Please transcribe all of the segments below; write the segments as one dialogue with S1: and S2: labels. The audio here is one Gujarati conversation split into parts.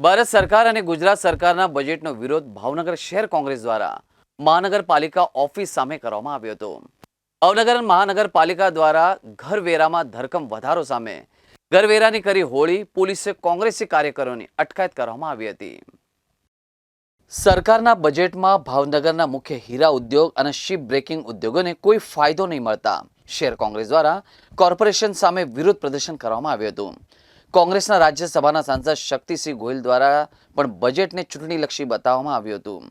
S1: ભારત સરકાર અને ગુજરાત સરકારના બજેટનો વિરોધ ભાવનગર શહેર કોંગ્રેસ દ્વારા મહાનગરપાલિકા ઓફિસ સામે કરવામાં આવ્યો હતો. ભાવનગર મહાનગરપાલિકા દ્વારા ઘરવેરામાં ધરકમ વધારો સામે ઘરવેરાની કરી હોળી પોલીસે કોંગ્રેસી કાર્યકરોની અટકાયત કરવામાં આવી હતી. સરકારના બજેટમાં ભાવનગરના મુખ્ય હીરા ઉદ્યોગ અને શિપ બ્રેકિંગ ઉદ્યોગોને કોઈ ફાયદો નહીં મળતા. શહેર કોંગ્રેસ દ્વારા કોર્પોરેશન સામે વિરોધ પ્રદર્શન કરવામાં આવ્યું હતું. કોંગ્રેસના રાજ્યસભાના સાંસદ શક્તિસિંહ ગોહિલ દ્વારા પણ બજેટને ચૂંટણીલક્ષી બતાવવામાં આવ્યું હતું.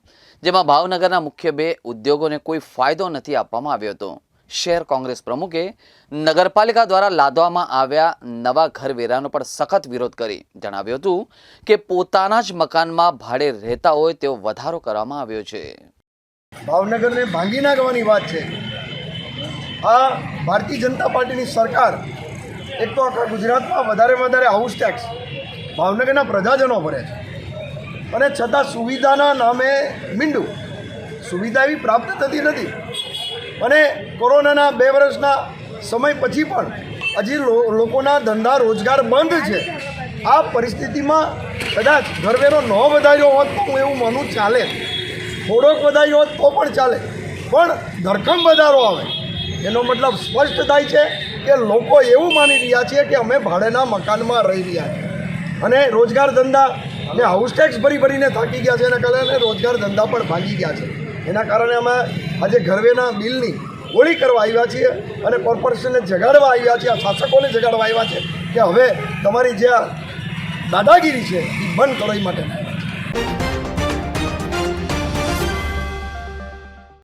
S1: જેમાં ભાવનગરના મુખ્ય બે ઉદ્યોગોને કોઈ ફાયદો નથી આપવામાં આવ્યો હતો. શહેર કોંગ્રેસ પ્રમુખે નગરપાલિકા દ્વારા લાદવામાં આવ્યા નવા ઘર વેરાનો પણ સખત વિરોધ કરી. જણાવ્યું હતું કે પોતાના જ મકાનમાં ભાડે રહેતા હોય તેવો વધારો કરવામાં આવ્યો છે.
S2: ભાવનગરને ભાંગી નાખવાની વાત છે. આ ભારતીય જનતા પાર્ટીની સરકાર એક તો આખા ગુજરાતમાં વધારે વધારે હાઉસ ટેક્સ ભાવનગરના પ્રજાજનો ભરે છે. અને છતાં સુવિધાના નામે મીંડું. સુવિધા એવી પ્રાપ્ત થતી નથી. અને કોરોનાના બે વર્ષના સમય પછી પણ હજી લોકોના ધંધા રોજગાર બંધ છે. આ પરિસ્થિતિમાં કદાચ ઘરવેરો ન વધાર્યો હોત તો હું એવું માનું ચાલે. થોડોક વધાર્યો હોત તો પણ ચાલે. પણ ધરખમ વધારો આવે. એનો મતલબ સ્પષ્ટ થાય છે કે લોકો એવું માની રહ્યા છે કે અમે ભાડેના મકાનમાં રહી રહ્યા છીએ. અને રોજગાર ધંધા ને હાઉસ ટેક્સ ભરી ભરીને થાકી ગયા છે, એના કારણે રોજગાર ધંધા પણ ભાગી ગયા છે. એના કારણે અમે આજે ઘરવેના બિલની હોળી કરવા આવ્યા છીએ અને કોર્પોરેશનને જગાડવા આવ્યા છીએ, આ શાસકોને જગાડવા આવ્યા છે કે હવે તમારી જે દાદાગીરી છે, એ બંધ કરો માટે.